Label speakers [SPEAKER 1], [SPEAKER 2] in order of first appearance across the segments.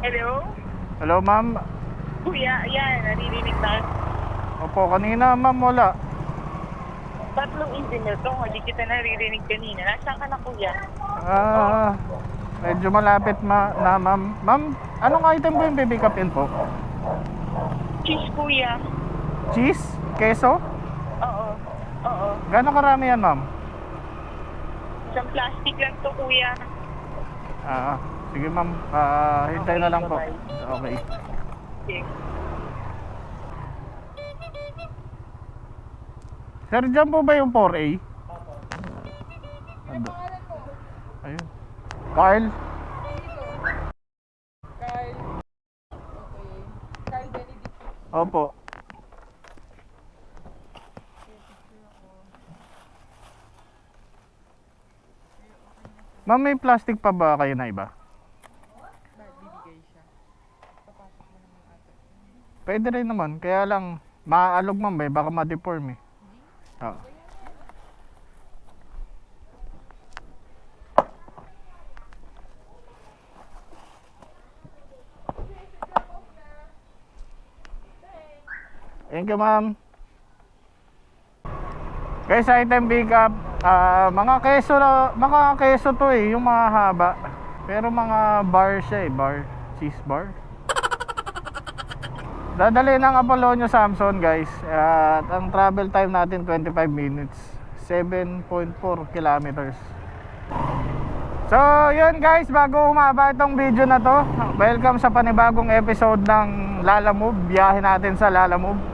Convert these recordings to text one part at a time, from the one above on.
[SPEAKER 1] Hello?
[SPEAKER 2] Hello, ma'am.
[SPEAKER 1] Kuya, yan, naririnig na.
[SPEAKER 2] Opo, kanina, ma'am, wala.
[SPEAKER 1] Tatlong engineer to, hindi kita naririnig kanina. Nasaan ka na, kuya?
[SPEAKER 2] Ah, medyo malapit ma na, ma'am. Ma'am, anong item po yung pipick upin po?
[SPEAKER 1] Cheese, kuya.
[SPEAKER 2] Cheese? Keso?
[SPEAKER 1] Oo. Oo.
[SPEAKER 2] Gano'ng karami yan, ma'am?
[SPEAKER 1] Isang plastic lang to, kuya.
[SPEAKER 2] Ah, sige, ma'am. Ah, hintay na lang po. Okay.
[SPEAKER 1] Okay.
[SPEAKER 2] Sir, dyan po ba yung 4A? Ando. Ayun. Carl?
[SPEAKER 3] Carl. Okay. Carl Benedict.
[SPEAKER 2] Opo. Ma'am, may plastic pa ba kayo na iba?
[SPEAKER 3] Bibigay siya? Papasok mo naman ata.
[SPEAKER 2] Pwede rin naman. Kaya lang, maaalog ma'am eh. Baka ma-deform eh. Oo. Thank you, ma'am. Guys, item pick up. Ah, mga keso na, mga keso to eh, yung mga haba. Pero mga bar siya eh, bar, cheese bar. Dadali ng Apolonio Samson guys. At ang travel time natin 25 minutes. 7.4 kilometers. So yun guys. Bago umaba itong video na to Welcome sa panibagong episode ng Lala Move Biyahe natin sa Lala Move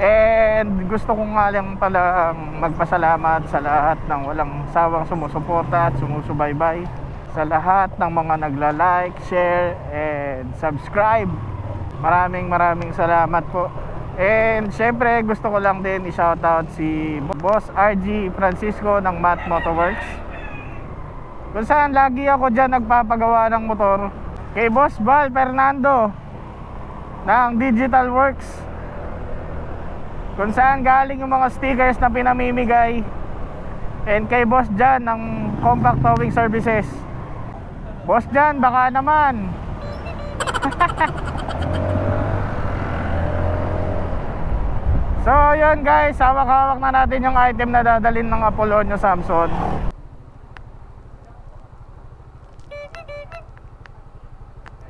[SPEAKER 2] And gusto ko nga lang pala magpasalamat sa lahat ng walang sawang sumusuporta at sumusubaybay Sa lahat ng mga nagla-like, share, and subscribe Maraming maraming salamat po. And syempre gusto ko lang din i-shoutout si Boss RG Francisco ng Matt Motorworks. Kung saan lagi ako dyan nagpapagawa ng motor. Kay Boss Val Fernando ng Digital Works. Kung saan galing yung mga stickers na pinamimigay. And kay Boss Jan ng Compact Towing Services. Boss Jan, baka naman. So yun guys, hawak-hawak na natin yung item na dadalhin ng Apolonio Samson.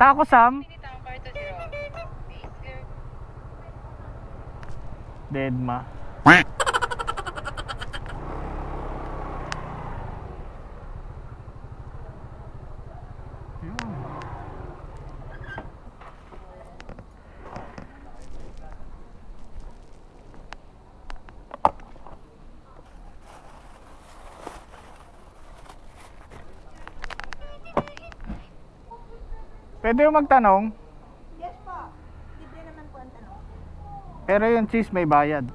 [SPEAKER 2] Taco Sam? Deadma. Yun. Pwede magtanong,
[SPEAKER 4] Yes po. Libre naman po ang tanong.
[SPEAKER 2] Pero yung cheese may bayad.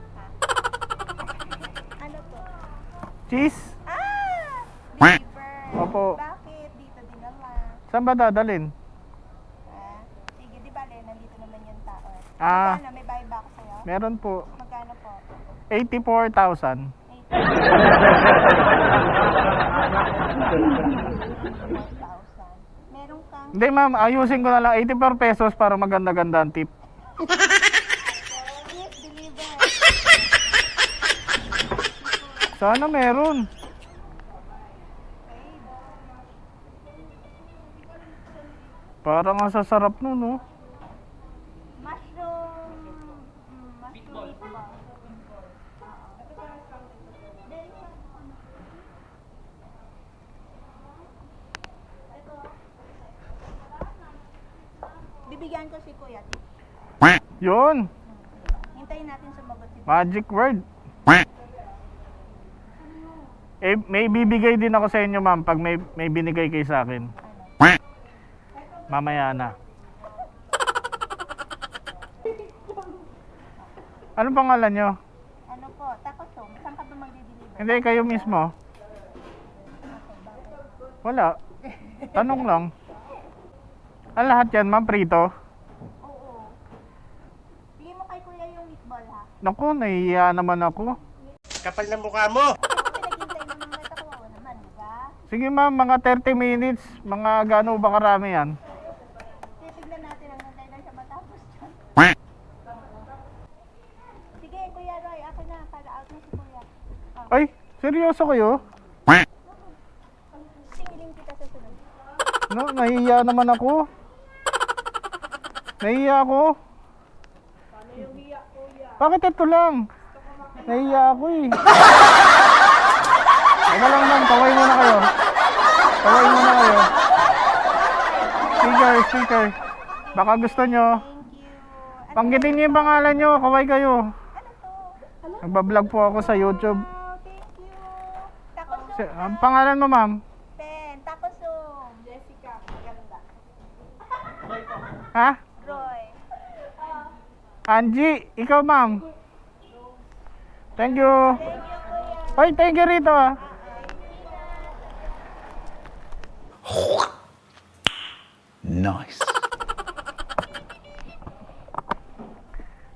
[SPEAKER 4] Ano po?
[SPEAKER 2] Cheese?
[SPEAKER 4] Ah! Liver.
[SPEAKER 2] Opo.
[SPEAKER 4] Bakit? Dito din naman.
[SPEAKER 2] Saan ba dadalhin?
[SPEAKER 4] Ah, sige, di bale, nandito naman yung tao. eh.
[SPEAKER 2] Ah.
[SPEAKER 4] Magkano? May bayad ba ako sa'yo?
[SPEAKER 2] Meron po.
[SPEAKER 4] Magkano po?
[SPEAKER 2] 84,000.
[SPEAKER 4] 4,000. Meron kang...
[SPEAKER 2] Hindi ma'am, ayusin ko na lang 84 pesos para maganda-ganda ang tip.
[SPEAKER 4] Yes, deliver.
[SPEAKER 2] Sana meron. Parang ang sasarap nun, no?
[SPEAKER 4] Mushroom... Mm, mushroom meatball. Bibigyan ko si Kuya.
[SPEAKER 2] Yun,
[SPEAKER 4] Hintayin natin sumagot si
[SPEAKER 2] magic word. Eh, may bibigay din ako sa inyo, ma'am, pag may, may binigay kayo sa akin. Mamaya na. Ano pangalan nyo?
[SPEAKER 4] Ano po, takosong. Saan ka ba magdi-deliver?
[SPEAKER 2] Hindi, kayo mismo. Wala. Tanong lang. Ang lahat yan, ma'am, prito.
[SPEAKER 4] Oo. Bigyan mo kay Kuya yung meatball ha.
[SPEAKER 2] Naku, nahihiya naman ako.
[SPEAKER 5] Kapal ng mukha mo!
[SPEAKER 2] Sige ma'am, mga 30 minutes, mga gano ba karami yan?
[SPEAKER 4] Titignan natin ang hantay na siya matapos dyan. Sige, Kuya Roy, ako na, para out na si Kuya. Oh.
[SPEAKER 2] Ay, seryoso kayo?
[SPEAKER 4] Tingiling kita sa sunod.
[SPEAKER 2] No, nahiya naman ako. Nahiya ako. Paano yung hiya, Kuya? Bakit ito lang? Nahiya ako eh. Teka lang ma'am, kaway muna kayo. Kaway muna kayo. Speaker, speaker. Baka gusto nyo. Panggitin niyo yung pangalan nyo, kaway kayo.
[SPEAKER 4] Ano?
[SPEAKER 2] Nagbablog po ako sa YouTube.
[SPEAKER 4] Thank you. Takosum.
[SPEAKER 2] Si- Ang pangalan mo ma'am?
[SPEAKER 4] Ten. Takosum. Jessica. Maganda.
[SPEAKER 2] Ha?
[SPEAKER 4] Roy.
[SPEAKER 2] Angie, ikaw ma'am. Thank you.
[SPEAKER 4] Thank you.
[SPEAKER 2] Hoy, thank you rito ah.
[SPEAKER 6] Nice.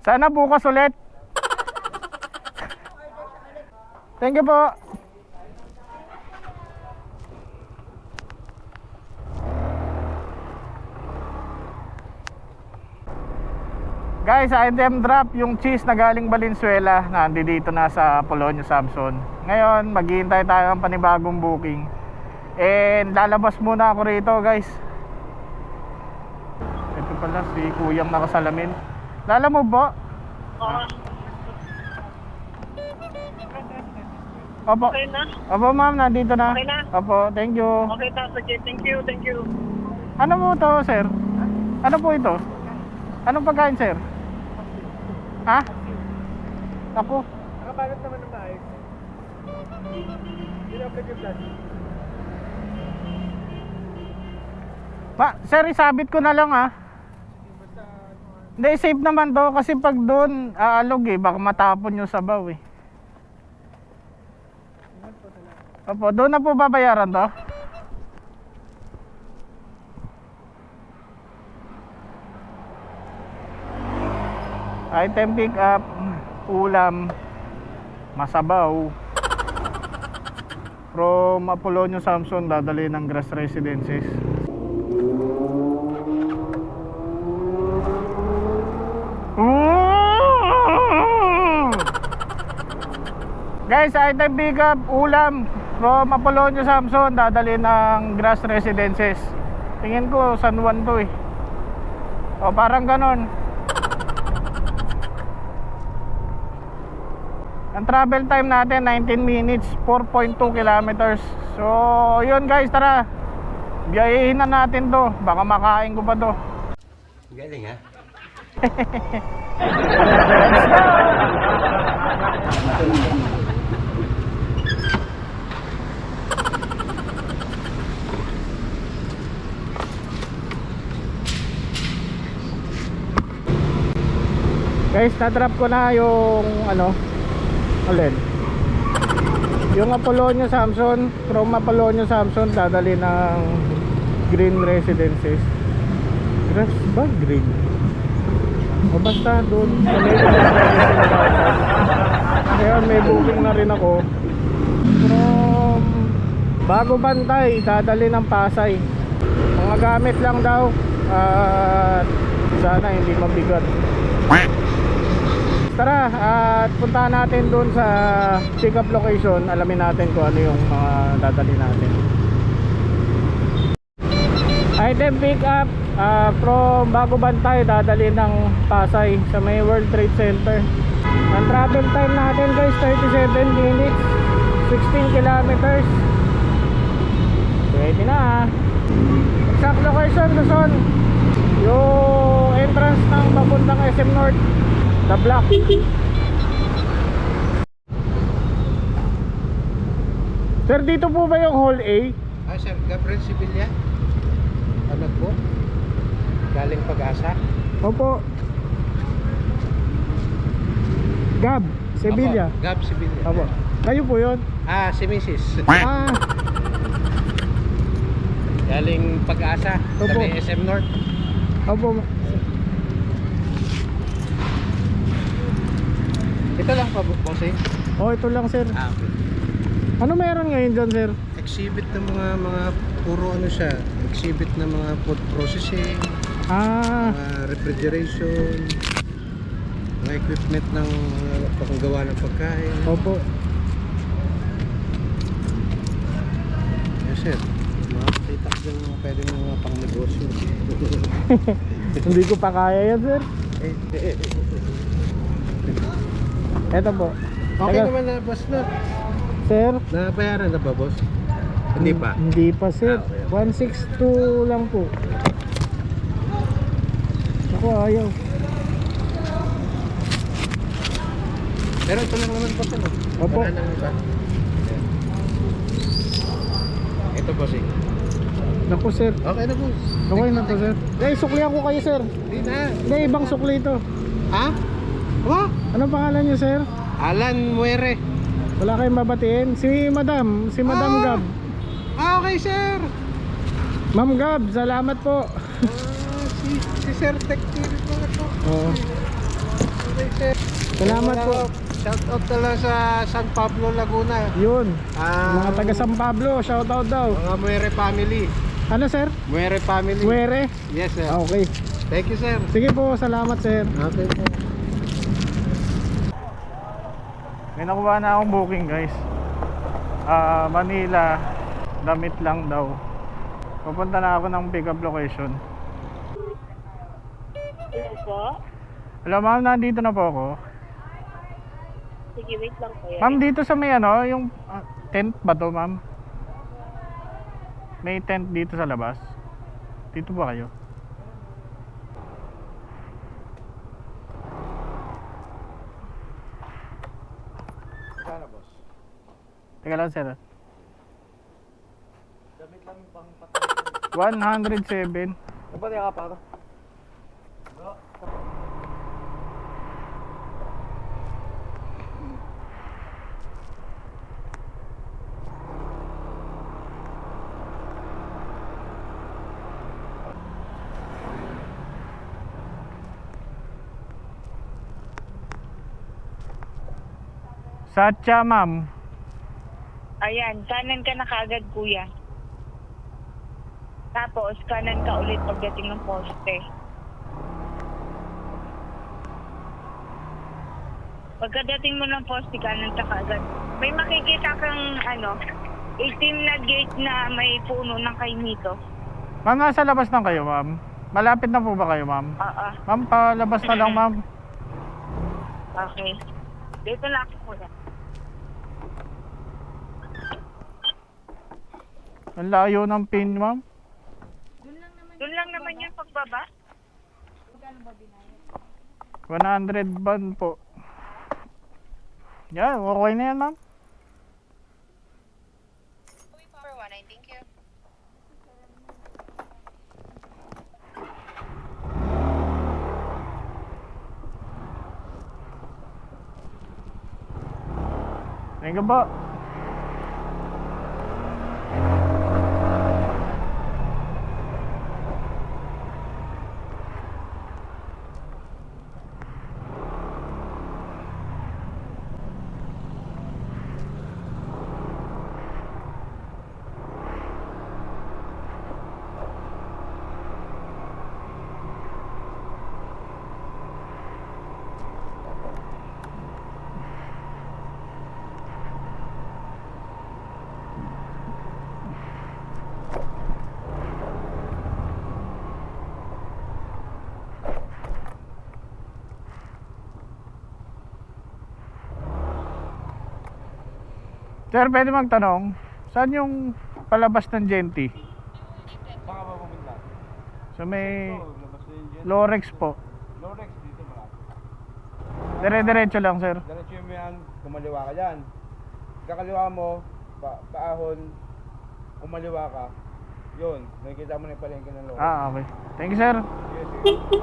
[SPEAKER 2] Sana bukas ulit. Thank you po. Guys, item drop yung cheese na galing Valenzuela na dito na sa Polonio Samson. Ngayon, maghihintay tayo ng panibagong booking. And lalabas muna ako rito, guys. Ito pala si Kuyang nakasalamin. Lala mo ba?
[SPEAKER 1] Oo.
[SPEAKER 2] Opo.
[SPEAKER 1] Okay na?
[SPEAKER 2] Opo ma'am, nandito na.
[SPEAKER 1] Okay na?
[SPEAKER 2] Opo, thank you.
[SPEAKER 1] Okay, ta. Sige, thank you, thank you.
[SPEAKER 2] Ano po to, sir? Ano po ito? Anong pagkain, sir? Ha? Ako.
[SPEAKER 5] Nakabalot naman ng maayos. Binablag yung plastic.
[SPEAKER 2] Ma, sir, isabit ko na lang ah. Hindi, safe naman to kasi pag doon, aalog eh, baka matapon yung sabaw eh. Opo, doon na po babayaran to? Item pick up, ulam, masabaw. From Apolonio Samson, dadali ng Grass Residences. Guys, item pick up, ulam from Apolonio Samson, dadali ng Grass Residences. Tingin ko San Juan to eh. O parang ganon. Ang travel time natin 19 minutes, 4.2 kilometers. So, yun guys, tara. Biyahihin na natin to. Baka makain ko pa to.
[SPEAKER 5] Galing ha?
[SPEAKER 2] Guys, na-drop ko na yung ano, alin? Yung Apolonio Samson, from Apolonio Samson, dadali ng Green Residences. Grass ba? Green? O basta doon. sa may booking na rin ako. From Bago Bantay, dadali ng Pasay. Mga gamit lang daw. At sana hindi mabigat. Tara, at puntahan natin doon sa pick up location. Alamin natin kung ano yung mga dadali natin. Item pick up ah, from Bago Bantay, dadali ng Pasay sa may World Trade Center. Ang travel time natin guys, 37 minutes, 16 kilometers. Pwede na ah. Exact location, Luzon. Yung entrance ng papuntang SM North. The block. Sir, dito po ba yung Hall A?
[SPEAKER 5] Ah, Sir Gabriel Sibilia? Ano po? Galing pag-asa?
[SPEAKER 2] Opo. Gab.
[SPEAKER 5] Opo, Gab Sibilia.
[SPEAKER 2] Opo. Kayo po yun?
[SPEAKER 5] Ah, si Mrs.
[SPEAKER 2] Ah,
[SPEAKER 5] Galing pag-asa.
[SPEAKER 2] Opo.
[SPEAKER 5] Sa may SM North.
[SPEAKER 2] opo.
[SPEAKER 5] Ito lang pa, bossing.
[SPEAKER 2] Oh, ito lang sir.
[SPEAKER 5] Ah, okay.
[SPEAKER 2] Ano meron ngayon dyan sir?
[SPEAKER 5] Exhibit ng mga mga puro ano siya, exhibit ng mga food processing,
[SPEAKER 2] Ah,
[SPEAKER 5] mga refrigeration, mga equipment ng uh, panggawa ng pagkain.
[SPEAKER 2] opo.
[SPEAKER 5] sir. Makakita ko yung mga pwede mga pang negosyo.
[SPEAKER 2] Hindi ko pa kaya yan, sir.
[SPEAKER 5] eh, eh, eh.
[SPEAKER 2] Eto po.
[SPEAKER 5] Okay
[SPEAKER 2] Teka,
[SPEAKER 5] naman na boss na.
[SPEAKER 2] Sir?
[SPEAKER 5] Nabayaran na ba boss? Hindi pa.
[SPEAKER 2] Hindi pa, sir.
[SPEAKER 5] Ah, okay.
[SPEAKER 2] 162 lang po. Ako, ayaw.
[SPEAKER 5] Pero ito lang naman po ano.
[SPEAKER 2] Opo.
[SPEAKER 5] Wala nang iba. Ito boss eh.
[SPEAKER 2] Naku, sir.
[SPEAKER 5] Okay na boss.
[SPEAKER 2] Okay na to, sir. Eh, suklihan ko kayo, sir.
[SPEAKER 5] Hindi na.
[SPEAKER 2] Hindi, ibang sukli ito.
[SPEAKER 5] Ha? Oh?
[SPEAKER 2] Ano pangalan niyo, sir?
[SPEAKER 5] Alan Muere.
[SPEAKER 2] Wala kayong babatiin? Si Madam, si Madam
[SPEAKER 5] Ah.
[SPEAKER 2] Gab.
[SPEAKER 5] Ah, okay sir.
[SPEAKER 2] Ma'am Gab, salamat po.
[SPEAKER 5] Ah, si, si Sir Tech TV po ito.
[SPEAKER 2] Oo.
[SPEAKER 5] Okay sir.
[SPEAKER 2] Salamat po.
[SPEAKER 5] Shout out na lang sa San Pablo, Laguna.
[SPEAKER 2] Yun.
[SPEAKER 5] Ah,
[SPEAKER 2] Mga taga San Pablo, shout out daw.
[SPEAKER 5] Mga Muere family.
[SPEAKER 2] Ano, sir?
[SPEAKER 5] Muere family.
[SPEAKER 2] Were?
[SPEAKER 5] Yes sir.
[SPEAKER 2] Ah, Okay.
[SPEAKER 5] Thank you sir.
[SPEAKER 2] Sige po, salamat, sir.
[SPEAKER 5] Okay po.
[SPEAKER 2] May nakuha na akong booking guys Ah, Manila Damit lang daw Pupunta na ako ng pick up location
[SPEAKER 1] Hello po?
[SPEAKER 2] Hello ma'am, nandito na po ako
[SPEAKER 1] Sige, wait lang po yan.
[SPEAKER 2] Ma'am, dito sa may ano, yung ah, tent ba to ma'am? May tent dito sa labas Dito ba kayo?
[SPEAKER 5] Sana boss.
[SPEAKER 2] Teka lang sir. 107
[SPEAKER 5] Kapatid ka pa
[SPEAKER 2] Satya ma'am
[SPEAKER 1] Ayan, kanan ka na kaagad, kuya. Tapos, kanan ka ulit pagdating ng poste. Pagkadating mo ng poste, kanan ka kaagad. May makikita kang, ano, itim na gate na may puno ng kainito.
[SPEAKER 2] Ma'am, nasa labas na kayo ma'am Malapit na po ba kayo ma'am?
[SPEAKER 1] Oo,
[SPEAKER 2] Ma'am, palabas na lang ma'am
[SPEAKER 1] okay. Dito na ako, kuya.
[SPEAKER 2] Ang layo ng pin ma'am
[SPEAKER 1] Doon lang naman yung pagbaba.
[SPEAKER 2] 100 ban po. Yan, okay na yan, ma'am. Thank you po. Sir, pwede magtanong, saan yung palabas ng Genti?
[SPEAKER 5] Baka ba pumunta?
[SPEAKER 2] So may Lorex po.
[SPEAKER 5] Lorex dito malapit.
[SPEAKER 2] Dire-diretso lang, sir.
[SPEAKER 5] Diretso mo yan, kumaliwa ka dyan. Kakaliwa mo, pa paahon, kumaliwa ka. Yun, nakikita mo na yung palengke ng Lorex.
[SPEAKER 2] Ah, okay. Thank you, sir.
[SPEAKER 5] Sige, sige.